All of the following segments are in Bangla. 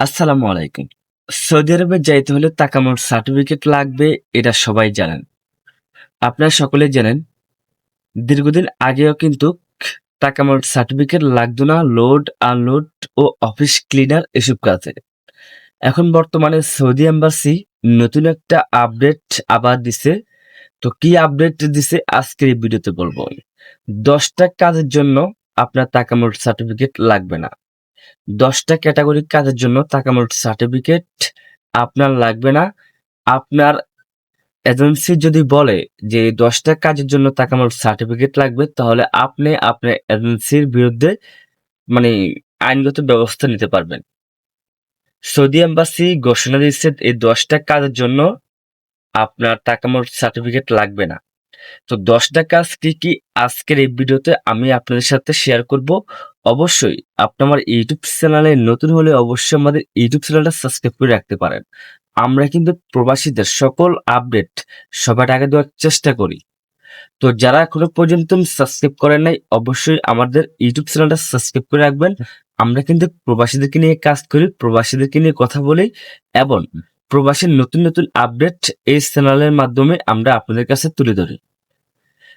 আসসালামু আলাইকুম। সৌদি আরবে যাইতে হলে তাকামোর সার্টিফিকেট লাগবে, এটা সবাই জানেন। আপনারা সকলে জানেন, দীর্ঘদিন আগেও কিন্তু তাকামোর সার্টিফিকেট লাগতো না, লোড, আনলোড ও অফিস ক্লিনার এসব কাজে। এখন বর্তমানে সৌদি এম্বাসি নতুন একটা আপডেট আবার দিছে। তো কি আপডেট দিছে আজকের এই ভিডিওতে বলব। দশটা কাজের জন্য আপনার তাকামোর সার্টিফিকেট লাগবে না। দশটা ক্যাটাগরি কাজের জন্য তাকামোর সার্টিফিকেট আপনার লাগবে না। আপনার এজেন্সি যদি বলে যে দশটা কাজের জন্য তাকামোর সার্টিফিকেট লাগবে, তাহলে আপনি আপনার এজেন্সির বিরুদ্ধে মানে আইনগত ব্যবস্থা নিতে পারবেন। সৌদি এম্বাসি ঘোষণা দিচ্ছে এই দশটা কাজের জন্য আপনার তাকামোর সার্টিফিকেট লাগবে না। তো দশটা কাজ কি কি আজকের এই ভিডিওতে আমি আপনাদের সাথে শেয়ার করব। অবশ্যই আপনি আমার ইউটিউব চ্যানেলে নতুন হলে অবশ্যই আমাদের ইউটিউব চ্যানেলটা সাবস্ক্রাইব করে রাখতে পারেন। আমরা কিন্তু প্রবাসীদের সকল আপডেট সবার আগে দেওয়ার চেষ্টা করি। তো যারা এখনও পর্যন্ত সাবস্ক্রাইব করেন নাই, অবশ্যই আমাদের ইউটিউব চ্যানেলটা সাবস্ক্রাইব করে রাখবেন। আমরা কিন্তু প্রবাসীদেরকে নিয়ে কাজ করি, প্রবাসীদেরকে নিয়ে কথা বলি এবং প্রবাসীর নতুন নতুন আপডেট এই চ্যানেলের মাধ্যমে আমরা আপনাদের কাছে তুলে ধরি।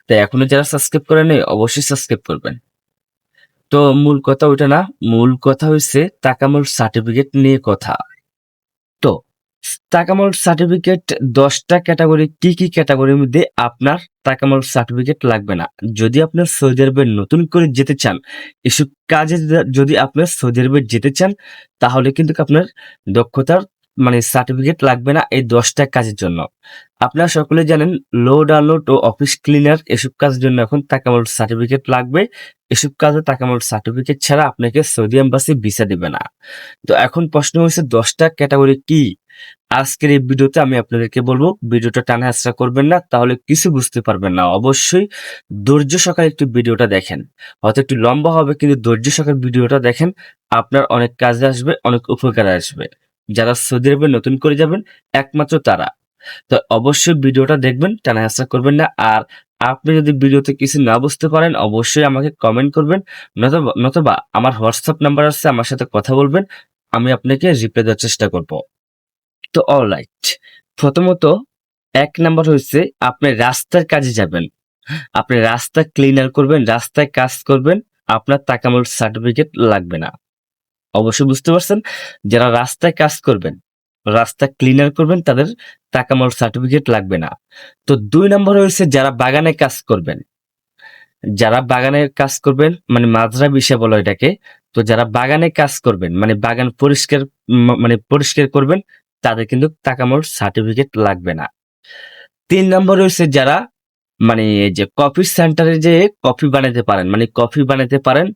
তাই এখনও যারা সাবস্ক্রাইব করেন অবশ্যই সাবস্ক্রাইব করবেন। তো মূল কথা ওইটা না, মূল কথা হচ্ছে তাকামল সার্টিফিকেট নিয়ে কথা। তো তাকামল সার্টিফিকেট দশটা ক্যাটাগরি কি কি ক্যাটাগরির মধ্যে আপনার তাকামল সার্টিফিকেট লাগবে না? যদি আপনার সৌদি আরবে নতুন করে যেতে চান, এসব কাজে যদি আপনার সৌদি আরবে যেতে চান, তাহলে কিন্তু আপনার দক্ষতার মানে সার্টিফিকেট লাগবে না এই দশটা কাজের জন্য। আপনারা সকলে জানেন লোড আনলোড ও অফিস ক্লিনার এসব কাজের জন্য এখন তাকামল সার্টিফিকেট লাগবে। এসব কাজে তাকামল সার্টিফিকেট ছাড়া আপনাকে সৌদি এম্বাসি ভিসা দেবে না। তো এখন প্রশ্ন হচ্ছে দশটা ক্যাটাগরি কি? আজকের এই ভিডিওতে আমি আপনাদেরকে বলব, ভিডিওটা টানা হাসরা করবেন না, তাহলে কিছু বুঝতে পারবেন না। অবশ্যই ধৈর্য সহকারে একটু ভিডিওটা দেখেন। হয়তো একটু লম্বা হবে, কিন্তু ধৈর্য সহকারে ভিডিওটা দেখেন, আপনার অনেক কাজে আসবে, অনেক উপকারে আসবে। যারা সৌদি আরবে নতুন করে যাবেন, একমাত্র তারা। তো অবশ্যই ভিডিওটা দেখবেন টানা হাসরা করবেন না। আর আপনি যদি ভিডিওতে কিছু না বুঝতে পারেন, অবশ্যই আমাকে কমেন্ট করবেন, নতুবা আমার হোয়াটসঅ্যাপ নাম্বার আছে, আমার সাথে কথা বলবেন, আমি আপনাকে রিপ্লাই দেওয়ার চেষ্টা করব। তো অলরাইট প্রথমত এক নাম্বার হচ্ছে আপনি রাস্তার কাজে যাবেন। আপনি রাস্তা ক্লিনার করবেন, রাস্তায় কাজ করবেন, আপনার তাকামল সার্টিফিকেট লাগবে না। অবশ্যই বুঝতে পারছেন, যারা রাস্তায় কাজ করবেন, রাস্তা ক্লিনার করবেন, তাদের তাকামল সার্টিফিকেট লাগবে না। তো দুই নম্বর হয়েছে যারা বাগানে কাজ করবেন। যারা বাগানে কাজ করবেন মানে মাজরা বিষয় বলো এটাকে তো যারা বাগানে কাজ করবেন মানে বাগান পরিষ্কার মানে পরিষ্কার করবেন, তাদের কিন্তু তাকামল সার্টিফিকেট লাগবে না। তিন নম্বর হয়েছে যারা মানে যে কফি সেন্টারে যে কফি বানাতে পারেন মানে কফি বানাতে পারেন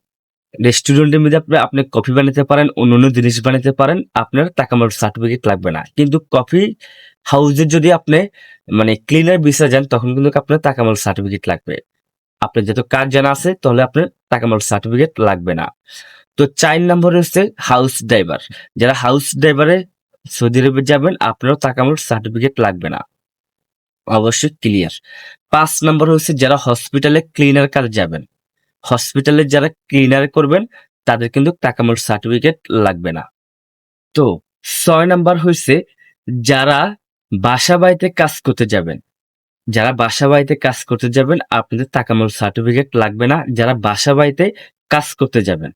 রেস্টুরেন্টের মধ্যে আপনি আপনি কফি বানাতে পারেন অন্য অন্য জিনিস বানাতে পারেন, আপনার টাকা তাকামল সার্টিফিকেট লাগবে না। কিন্তু কফি হাউসের যদি আপনি মানে ক্লিনার বিষয় যান, তখন কিন্তু আপনার টাকা তাকামল সার্টিফিকেট লাগবে। আপনার যত কাজ জানা আছে, তাহলে আপনার টাকা তাকামল সার্টিফিকেট লাগবে না। তো চার নম্বর হচ্ছে হাউস ড্রাইভার যারা হাউস ড্রাইভারে সৌদি আরবে যাবেন, আপনারও তাকামল সার্টিফিকেট লাগবে না। অবশ্যই ক্লিয়ার পাঁচ নম্বর হচ্ছে যারা হসপিটালে ক্লিনার কাজ যাবেন। হসপিটালে যারা ক্লিনার করবেন, তাদের কিন্তু তাকামল সার্টিফিকেট লাগবে না। তো ছয় নাম্বার হয়েছে যারা বাসা বাড়িতে কাজ করতে যাবেন, যারা বাসা বাড়িতে কাজ করতে যাবেন, আপনাদের তাকামল সার্টিফিকেট লাগবে না, যারা বাসা বাড়িতে কাজ করতে যাবেন।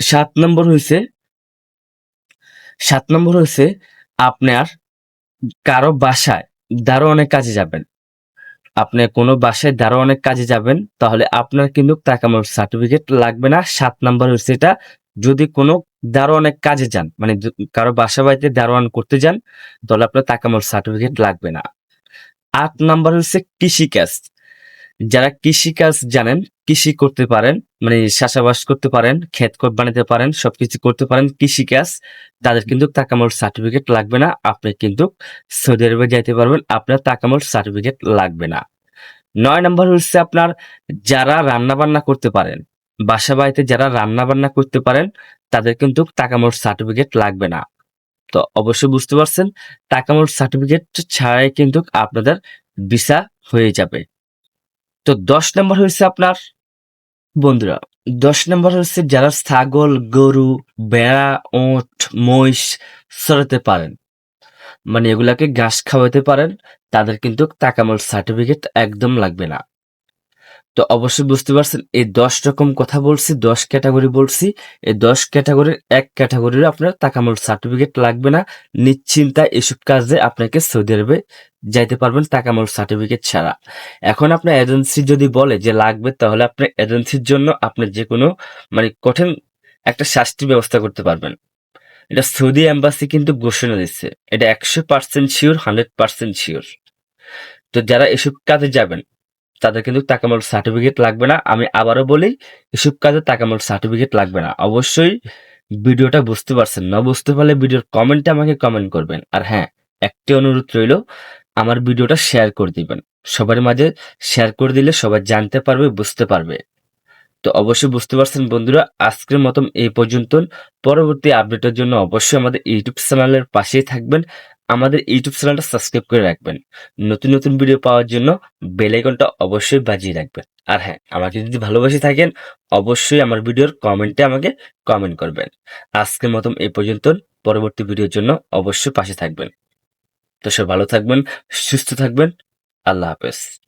সাত নম্বর হয়েছে সাত নম্বর হয়েছে আপনার কারও বাসায় দারোয়ানের কাজে যাবেন। আপনি কোনো বাসায় অনেক কাজে যাবেন, তাহলে আপনার কিন্তু তাকামল সার্টিফিকেট লাগবে না। সাত নাম্বার হচ্ছে এটা, যদি কোনো দারোয়ানের কাজে যান মানে কারও বাসা বাড়িতে দারোয়ান করতে যান, তাহলে আপনার তাকামল সার্টিফিকেট লাগবে না। আট নাম্বার হচ্ছে কৃষিকাজ। যারা কৃষিকাজ জানেন, কৃষি করতে পারেন মানে চাষাবাস করতে পারেন, ক্ষেত বানাতে পারেন, সবকিছু করতে পারেন কৃষিকাজ তাদের কিন্তু তাকামল সার্টিফিকেট লাগবে না, আপনি কিন্তু সৌদি আরবে যাইতে পারবেন, আপনার তাকামল সার্টিফিকেট লাগবে না। নয় নম্বর হচ্ছে আপনার যারা রান্না বান্না করতে পারেন, বাসা বাড়িতে যারা রান্না বান্না করতে পারেন, তাদের কিন্তু তাকামল সার্টিফিকেট লাগবে না। তো অবশ্যই বুঝতে পারছেন তাকামল সার্টিফিকেট ছাড়াই কিন্তু আপনাদের ভিসা হয়ে যাবে। তো দশ নম্বর হয়েছে আপনার? বন্ধুরা, দশ নম্বর হচ্ছে যারা ছাগল, গরু বেড়া ওট, মহিষ সরাতে পারেন। মানে এগুলাকে ঘাস খাওয়াতে পারেন, তাদের কিন্তু তাকামল সার্টিফিকেট একদম লাগবে না। তো অবশ্যই বুঝতে পারছেন, এই দশ রকম কথা বলছি, দশ ক্যাটাগরি বলছি, এই দশ ক্যাটাগরির এক ক্যাটাগরির আপনার টাকামূল সার্টিফিকেট লাগবে না। নিশ্চিন্তা এসব কাজে আপনাকে সৌদি আরবে যাইতে পারবেন টাকামূল সার্টিফিকেট ছাড়া। এখন আপনার এজেন্সি যদি বলে যে লাগবে, তাহলে আপনার এজেন্সির জন্য আপনি যে কোনো মানে কঠিন একটা শাস্তির ব্যবস্থা করতে পারবেন। এটা সৌদি এম্বাসি কিন্তু ঘোষণা দিচ্ছে এটা একশো percent sure hundred percent sure তো যারা এসব কাজে যাবেন তাদের কিন্তু টাকামূল সার্টিফিকেট লাগবে না। আমি আবারও বলি, এসব কাজে টাকামূল সার্টিফিকেট লাগবে না। অবশ্যই ভিডিওটা বুঝতে পারছেন। না বুঝতে পারলে ভিডিওর কমেন্টে আমাকে কমেন্ট করবেন। আর হ্যাঁ একটি অনুরোধ রইল, আমার ভিডিওটা শেয়ার করে দিবেন। সবার মাঝে শেয়ার করে দিলে সবাই জানতে পারবে, বুঝতে পারবে। তো অবশ্যই বুঝতে পারছেন বন্ধুরা, আজকের মতন এই পর্যন্ত পরবর্তী আপডেটের জন্য অবশ্যই আমাদের ইউটিউব চ্যানেলের পাশেই থাকবেন। আমাদের ইউটিউব চ্যানেলটা সাবস্ক্রাইব করে রাখবেন। নতুন নতুন ভিডিও পাওয়ার জন্য বেল আইকনটা অবশ্যই বাজিয়ে রাখবেন। আর হ্যাঁ আমাকে যদি ভালোবাসে থাকেন, অবশ্যই আমার ভিডিওর কমেন্টে আমাকে কমেন্ট করবেন। আজকের মতন এ পর্যন্ত। পরবর্তী ভিডিওর জন্য অবশ্যই পাশে থাকবেন। তো সব ভালো থাকবেন, সুস্থ থাকবেন। আল্লাহ হাফেজ।